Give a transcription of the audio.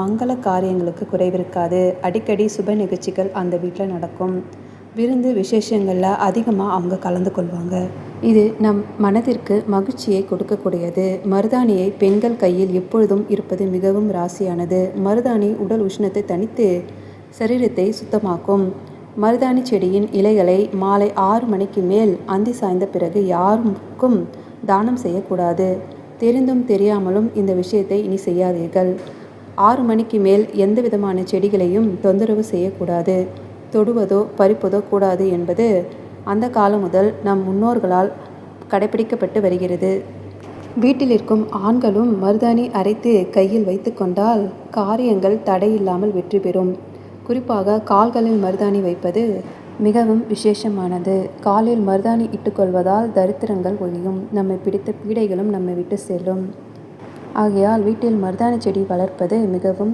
மங்கள காரியங்களுக்கு குறைவிருக்காது. அடிக்கடி சுப நிகழ்ச்சிகள் அந்த வீட்டில் நடக்கும். விருந்து விசேஷங்களில் அதிகமாக அவங்க கலந்து கொள்வாங்க. இது நம் மனதிற்கு மகிழ்ச்சியை கொடுக்கக்கூடியது. மருதாணியை பெண்கள் கையில் எப்பொழுதும் இருப்பது மிகவும் ராசியானது. மருதாணி உடல் உஷ்ணத்தை தனித்து சரீரத்தை சுத்தமாக்கும். மருதாணி செடியின் இலைகளை மாலை ஆறு மணிக்கு மேல் அந்தி சாய்ந்த பிறகு யாருக்கும் தானம் செய்யக்கூடாது. தெரிந்தும் தெரியாமலும் இந்த விஷயத்தை இனி செய்யாதீர்கள். ஆறு மணிக்கு மேல் எந்த விதமான செடிகளையும் தொந்தரவு செய்யக்கூடாது. தொடுவதோ பறிப்பதோ கூடாது என்பது அந்த காலம் முதல் நம் முன்னோர்களால் கடைபிடிக்கப்பட்டு வருகிறது. வீட்டில் இருக்கும் ஆண்களும் மருதாணி அரைத்து கையில் வைத்து கொண்டால் காரியங்கள் தடையில்லாமல் வெற்றி பெறும். குறிப்பாக கால்களில் மருதாணி வைப்பது மிகவும் விசேஷமானது. காலில் மருதாணி இட்டுக்கொள்வதால் தரித்திரங்கள் ஒழியும். நம்மை பிடித்த பீடைகளும் நம்மை விட்டு செல்லும். ஆகையால் வீட்டில் மருதாணி செடி வளர்ப்பது மிகவும்